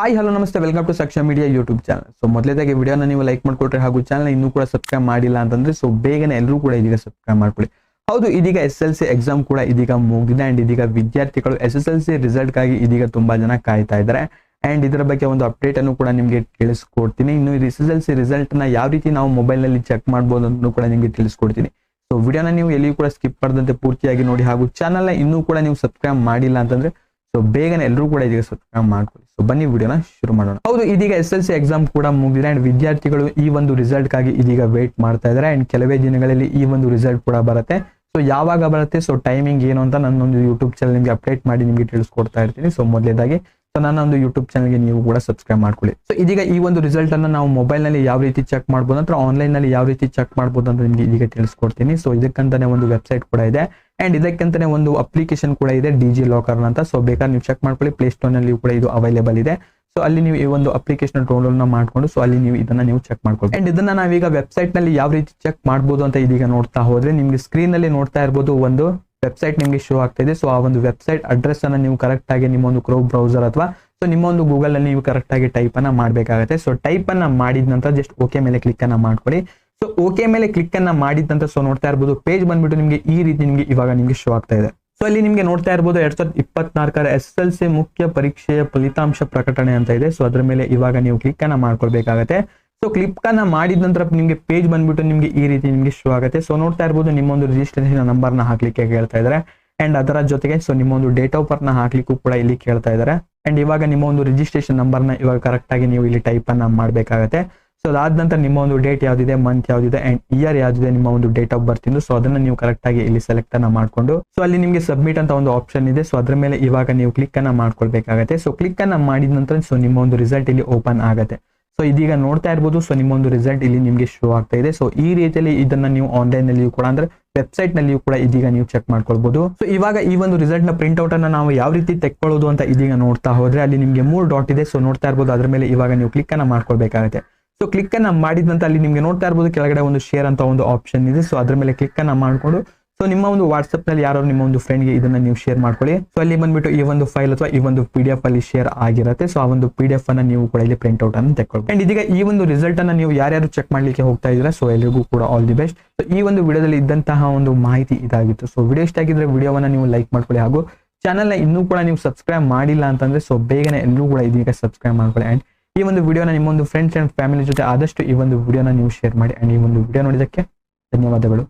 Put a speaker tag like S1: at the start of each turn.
S1: Hi hello ನಮಸ್ತೆ. Welcome to Saksha media YouTube channel so ಮೊದಲೇದಾಗಿ ವಿಡಿಯೋನ ನೀವು ಲೈಕ್ ಮಾಡಿಕೊಟ್ರೆ ಹಾಗೂ ಚಾನಲ್ ಇನ್ನೂ ಕೂಡ ಸಬ್ಸ್ಕ್ರೈಬ್ ಮಾಡಿಲ್ಲ ಅಂತಂದ್ರೆ ಸೊ ಬೇಗನೆ ಎಲ್ಲರೂ ಕೂಡ ಇದೀಗ ಸಬ್ಸ್ಕ್ರೈಬ್ ಮಾಡ್ಕೊಳ್ಳಿ. ಹೌದು, ಇದೀಗ ಎಸ್ ಎಲ್ ಸಿ ಎಕ್ಸಾಮ್ ಕೂಡ ಇದೀಗ ಮುಗಿದಿದೆ ಅಂಡ್ ಇದೀಗ ವಿದ್ಯಾರ್ಥಿಗಳು ಎಸ್ ಎಸ್ ಎಲ್ ಸಿ ರಿಸಲ್ಟ್ಗಾಗಿ ಇದೀಗ ತುಂಬಾ ಜನ ಕಾಯ್ತಾ ಇದ್ದಾರೆ. ಅಂಡ್ ಇದರ ಬಗ್ಗೆ ಒಂದು ಅಪ್ಡೇಟ್ ಅನ್ನು ಕೂಡ ನಿಮಗೆ ತಿಳಿಸ್ಕೊಡ್ತೀನಿ. ಇನ್ನು ಎಸ್ ಎಸ್ ಎಲ್ ಸಿ ರಿಸಲ್ಟ್ನ ಯಾವ ರೀತಿ ನಾವು ಮೊಬೈಲ್ನಲ್ಲಿ ಚೆಕ್ ಮಾಡ್ಬೋದು ಅಂತ ಕೂಡ ನಿಮಗೆ ತಿಳಿಸ್ಕೊಡ್ತೀನಿ. ಸೊ ವಿಡಿಯೋನ ನೀವು ಎಲ್ಲಿಯೂ ಕೂಡ ಸ್ಕಿಪ್ ಮಾಡದಂತೆ ಪೂರ್ತಿಯಾಗಿ ನೋಡಿ ಹಾಗೂ ಚಾನಲ್ ಇನ್ನೂ ಕೂಡ ನೀವು ಸಬ್ಸ್ಕ್ರೈಬ್ ಮಾಡಿಲ್ಲ ಅಂತಂದ್ರೆ ಸೊ ಬೇಗನೆ ಎಲ್ಲರೂ ಕೂಡ ಇದೀಗ ಸಬ್ಸ್ಕ್ರೈಬ್ ಮಾಡ್ಕೊಳ್ಳಿ. ಸೊ ಬನ್ನಿ ವಿಡಿಯೋನ ಶುರು ಮಾಡೋಣ. ಹೌದು, ಇದೀಗ ಎಸ್ ಎಲ್ ಸಿ ಎಕ್ಸಾಮ್ ಕೂಡ ಮುಗಿದಿದೆ ಅಂಡ್ ವಿದ್ಯಾರ್ಥಿಗಳು ಈ ಒಂದು ರಿಸಲ್ಟ್ ಆಗಿ ಇದೀಗ ವೇಟ್ ಮಾಡ್ತಾ ಇದ್ದಾರೆ ಅಂಡ್ ಕೆಲವೇ ದಿನಗಳಲ್ಲಿ ಈ ಒಂದು ರಿಸಲ್ಟ್ ಕೂಡ ಬರುತ್ತೆ. ಸೊ ಯಾವಾಗ ಬರುತ್ತೆ? ಸೊ ಟೈಮಿಂಗ್ ಏನು ಅಂತ ನನ್ನೊಂದು ಯೂಟ್ಯೂಬ್ ಚಾನಲ್ ನಿಮಗೆ ಅಪ್ಡೇಟ್ ಮಾಡಿ ನಿಮಗೆ ತಿಳಿಸ್ಕೊಡ್ತಾ ಇರ್ತೀನಿ. ಸೊ ಮೊದಲೇದಾಗಿ ಸೊ ನನ್ನ ಒಂದು ಯೂಟ್ಯೂಬ್ ಚಾನಲ್ಗೆ ನೀವು ಕೂಡ ಸಬ್ಸ್ಕ್ರೈಬ್ ಮಾಡ್ಕೊಳ್ಳಿ. ಸೊ ಇದೀಗ ಈ ಒಂದು ರಿಸಲ್ಟ್ ಅನ್ನ ನಾವು ಮೊಬೈಲ್ನಲ್ಲಿ ಯಾವ ರೀತಿ ಚೆಕ್ ಮಾಡ್ಬೋದು ಅಂತ ಆನ್ಲೈನ್ನಲ್ಲಿ ಯಾವ ರೀತಿ ಚೆಕ್ ಮಾಡ್ಬೋದು ಅಂತ ನಿಮಗೆ ಇದೀಗ ತಿಳಿಸ್ಕೊಡ್ತೀನಿ. ಸೊ ಇದಕ್ಕಂತಾನೆ ಒಂದು ವೆಬ್ಸೈಟ್ ಕೂಡ ಇದೆ. ಅಂಡ್ ಇದಕ್ಕಂತಾನೆ ಒಂದು ಅಪ್ಲಿಕೇಶನ್ ಕೂಡ ಇದೆ ಡಿ ಜಿ ಲಾಕರ್ ಅಂತ. ಸೊ ಬೇಕಾದ್ರೆ ನೀವು ಚೆಕ್ ಮಾಡ್ಕೊಳ್ಳಿ. ಪ್ಲೇ ಸ್ಟೋರ್ನಲ್ಲಿ ಕೂಡ ಇದು ಅವೈಲೇಬಲ್ ಇದೆ. ಸೊ ಅಲ್ಲಿ ನೀವು ಈ ಒಂದು ಅಪ್ಲಿಕೇಶನ್ ಡೌನ್ಲೋಡ್ ಮಾಡ್ಕೊಂಡು ಸೊ ಅಲ್ಲಿ ನೀವು ಇದನ್ನ ನೀವು ಚೆಕ್ ಮಾಡ್ಕೊಳ್ಳಿ ಅಂಡ್ ಇದನ್ನ ನಾವೀಗ ವೆಬ್ಸೈಟ್ನಲ್ಲಿ ಯಾವ ರೀತಿ ಚೆಕ್ ಮಾಡಬಹುದು ಅಂತ ಇದೀಗ ನೋಡ್ತಾ ಹೋದ್ರೆ, ನಿಮ್ಗೆ ಸ್ಕ್ರೀನ್ನಲ್ಲಿ ನೋಡ್ತಾ ಇರಬಹುದು ಒಂದು ವೆಬ್ಸೈಟ್ ನಿಮಗೆ ಶೋ ಆಗ್ತಾ ಇದೆ. ಸೊ ಆ ಒಂದು ವೆಬ್ಸೈಟ್ ಅಡ್ರೆಸ್ ಅನ್ನ ನೀವು ಕರೆಕ್ಟ್ ಆಗಿ ನಿಮ್ಮ ಒಂದು ಕ್ರೋ ಬ್ರೌಸರ್ ಅಥವಾ ಸೊ ನಿಮ್ಮ ಒಂದು ಗೂಗಲ್ ಅಲ್ಲಿ ನೀವು ಕರೆಕ್ಟ್ ಆಗಿ ಟೈಪ್ ಅನ್ನ ಮಾಡಬೇಕಾಗುತ್ತೆ. ಸೊ ಟೈಪ್ ಅನ್ನ ಮಾಡಿದ ನಂತರ ಜಸ್ಟ್ ಓಕೆ ಮೇಲೆ ಕ್ಲಿಕ್ ಅನ್ನ ಮಾಡ್ಕೊಳ್ಳಿ. ಸೊ ಓಕೆ ಮೇಲೆ ಕ್ಲಿಕ್ ಅನ್ನ ಮಾಡಿದ ನಂತರ ಸೊ ನೋಡ್ತಾ ಇರ್ಬೋದು ಪೇಜ್ ಬಂದ್ಬಿಟ್ಟು ನಿಮಗೆ ಈ ರೀತಿ ನಿಮಗೆ ಇವಾಗ ನಿಮಗೆ ಶೋ ಆಗ್ತಾ ಇದೆ. ಸೊ ಅಲ್ಲಿ ನಿಮಗೆ ನೋಡ್ತಾ ಇರ್ಬೋದು ಎರಡ್ ಸಾವಿರದ ಇಪ್ಪತ್ನಾಲ್ಕರ ಎಸ್ ಎಲ್ ಸಿ ಮುಖ್ಯ ಪರೀಕ್ಷೆಯ ಫಲಿತಾಂಶ ಪ್ರಕಟಣೆ ಅಂತ ಇದೆ. ಸೊ ಅದ್ರ ಮೇಲೆ ಇವಾಗ ನೀವು ಕ್ಲಿಕ್ ಅನ್ನ ಮಾಡ್ಕೊಳ್ಬೇಕಾಗತ್ತೆ. ಸೊ ಕ್ಲಿಕ್ ಅನ್ನ ಮಾಡಿದ ನಂತರ ನಿಮಗೆ ಪೇಜ್ ಬಂದ್ಬಿಟ್ಟು ನಿಮಗೆ ಈ ರೀತಿ ನಿಮಗೆ ಶೋ ಆಗುತ್ತೆ. ಸೊ ನೋಡ್ತಾ ಇರ್ಬೋದು ನಿಮ್ಮ ಒಂದು ರಿಜಿಸ್ಟ್ರೇಷನ್ ನಂಬರ್ನ ಹಾಕ್ಲಿಕ್ಕೆ ಕೇಳ್ತಾ ಇದ್ದಾರೆ. ಅಂಡ್ ಅದರ ಜೊತೆಗೆ ಸೊ ನಿಮ್ಮ ಒಂದು ಡೇಟ್ ಆಫ್ ಬರ್ತ್ನ ಹಾಕ್ಲಿಕ್ಕೂ ಕೂಡ ಇಲ್ಲಿ ಕೇಳ್ತಾ ಇದ್ದಾರೆ. ಅಂಡ್ ಇವಾಗ ನಿಮ್ಮ ಒಂದು ರಿಜಿಸ್ಟ್ರೇಷನ್ ನಂಬರ್ನ ಇವಾಗ ಕರೆಕ್ಟ್ ಆಗಿ ನೀವು ಇಲ್ಲಿ ಟೈಪ್ ಅನ್ನ ಮಾಡಬೇಕಾಗತ್ತೆ. ಸೊ ಅದಾದ ನಂತರ ನಿಮ್ಮ ಒಂದು ಡೇಟ್ ಯಾವ್ದಿದೆ ಮಂತ್ ಯಾವ್ದಿದೆ ಅಂಡ್ ಇಯರ್ ಯಾವ್ದಿದೆ ನಿಮ್ಮ ಒಂದು ಡೇಟ್ ಆಫ್ ಬರ್ತ್ ಇಂದು. ಸೊ ಅದನ್ನ ನೀವು ಕರೆಕ್ಟ್ ಆಗಿ ಇಲ್ಲಿ ಸೆಲೆಕ್ಟ್ ಅನ್ನ ಮಾಡ್ಕೊಂಡು ಸೊ ಅಲ್ಲಿ ನಿಮಗೆ ಸಬ್ಮಿಟ್ ಅಂತ ಒಂದು ಆಪ್ಷನ್ ಇದೆ. ಸೊ ಅದ್ರ ಮೇಲೆ ಇವಾಗ ನೀವು ಕ್ಲಿಕ್ ಅನ್ನ ಮಾಡ್ಕೊಳ್ಬೇಕಾಗತ್ತೆ. ಸೊ ಕ್ಲಿಕ್ ಅನ್ನ ಮಾಡಿದ ನಂತರ ಸೊ ನಿಮ್ಮ ಒಂದು ರಿಸಲ್ಟ್ ಇಲ್ಲಿ ಓಪನ್ ಆಗುತ್ತೆ. ಸೊ ಇದೀಗ ನೋಡ್ತಾ ಇರ್ಬೋದು ಸೊ ನಿಮ್ಮ ಒಂದು ರಿಸಲ್ಟ್ ಇಲ್ಲಿ ನಿಮಗೆ ಶೋ ಆಗ್ತಾ ಇದೆ. ಸೊ ಈ ರೀತಿಯಲ್ಲಿ ಇದನ್ನ ನೀವು ಆನ್ಲೈನ್ ನಲ್ಲಿಯೂ ಕೂಡ, ಅಂದ್ರೆ ವೆಬ್ಸೈಟ್ ನಲ್ಲಿಯೂ ಕೂಡ ಇದೀಗ ನೀವು ಚೆಕ್ ಮಾಡ್ಕೊಳ್ಬಹುದು ಸೊ ಇವಾಗ ಈ ಒಂದು ರಿಸಲ್ಟ್ನ ಪ್ರಿಂಟ್ ಔಟ್ ಅನ್ನ ನಾವು ಯಾವ ರೀತಿ ತೆಕ್ಕೊಳ್ಳೋದು ಅಂತ ಇದೀಗ ನೋಡ್ತಾ ಹೋದ್ರೆ, ಅಲ್ಲಿ ನಿಮಗೆ ಮೂರು ಡಾಟ್ ಇದೆ. ಸೊ ನೋಡ್ತಾ ಇರ್ಬೋದು, ಅದ್ರ ಮೇಲೆ ಇವಾಗ ನೀವು ಕ್ಲಿಕ್ ಅನ್ನ ಮಾಡ್ಕೊಳ್ಬೇಕಾಗುತ್ತೆ. ಸೊ ಕ್ಲಿಕ್ ಅನ್ನ ಮಾಡಿದಂತ ಅಲ್ಲಿ ನಿಮಗೆ ನೋಡ್ತಾ ಇರ್ಬೋದು, ಕೆಳಗಡೆ ಒಂದು ಶೇರ್ ಅಂತ ಒಂದು ಆಪ್ಷನ್ ಇದೆ. ಸೊ ಅದ್ರ ಮೇಲೆ ಕ್ಲಿಕ್ ಅನ್ನ ಮಾಡಿಕೊಂಡು ಸೊ ನಿಮ್ಮ ಒಂದು ವಾಟ್ಸ್ಆಪ್ನಲ್ಲಿ ಯಾರು ನಿಮ್ಮ ಒಂದು ಫ್ರೆಂಡ್ಗೆ ಇದನ್ನ ನೀವು ಶೇರ್ ಮಾಡ್ಕೊಳ್ಳಿ. ಸೊ ಅಲ್ಲಿ ಬಂದ್ಬಿಟ್ಟು ಈ ಒಂದು ಫೈಲ್ ಅಥವಾ ಈ ಒಂದು ಪಿ ಡಿ ಅಲ್ಲಿ ಶೇರ್ ಆಗಿರುತ್ತೆ. ಸೊ ಆ ಒಂದು ಪಿ ಡಿ ಎಫ್ ಅನ್ನ ನೀವು ಕೂಡ ಇಲ್ಲಿ ಪ್ರಿಂಟ್ ಔಟ್ ಅನ್ನು ತೆಕ್ಕೊಳ್ಳಿ ಅಂಡ್ ಇದೀಗ ಈ ಒಂದು ರಿಸಲ್ಟ್ ಅನ್ನ ನೀವು ಯಾರ್ಯಾರು ಚೆಕ್ ಮಾಡ್ಲಿಕ್ಕೆ ಹೋಗ್ತಾ ಇದ್ರೆ ಸೊ ಎಲ್ರಿಗೂ ಕೂಡ ಆಲ್ ದಿ ಬೆಸ್ಟ್ ಸೊ ಈ ಒಂದು ವಿಡಿಯೋದಲ್ಲಿ ಇದ್ದಂತಹ ಒಂದು ಮಾಹಿತಿ ಇದಾಗಿತ್ತು. ಸೊ ವಿಡಿಯೋ ಇಷ್ಟ ಆಗಿದ್ರೆ ವಿಡಿಯೋವನ್ನ ನೀವು ಲೈಕ್ ಮಾಡ್ಕೊಳ್ಳಿ. ಹಾಗೂ ಚಾನಲ್ನ ಇನ್ನೂ ಕೂಡ ನೀವು ಸಬ್ಸ್ಕ್ರೈಬ್ ಮಾಡಿಲ್ಲ ಅಂತಂದ್ರೆ ಸೊ ಬೇಗನೆ ಎಲ್ಲರೂ ಕೂಡ ಇದೀಗ ಸಬ್ಸ್ಕ್ರೈಬ್ ಮಾಡ್ಕೊಳ್ಳಿ. ಅಂಡ್ ಈ ಒಂದು ವಿಡಿಯೋನ ನಿಮ್ಮೊಂದು ಫ್ರೆಂಡ್ಸ್ ಅಂಡ್ ಫ್ಯಾಮಿಲಿ ಜೊತೆ ಆದಷ್ಟು ಈ ಒಂದು ವಿಡಿಯೋನ ನೀವು ಶೇರ್ ಮಾಡಿ. ಅಂಡ್ ಈ ಒಂದು ವಿಡಿಯೋ ನೋಡಿದ್ದಕ್ಕೆ ಧನ್ಯವಾದಗಳು.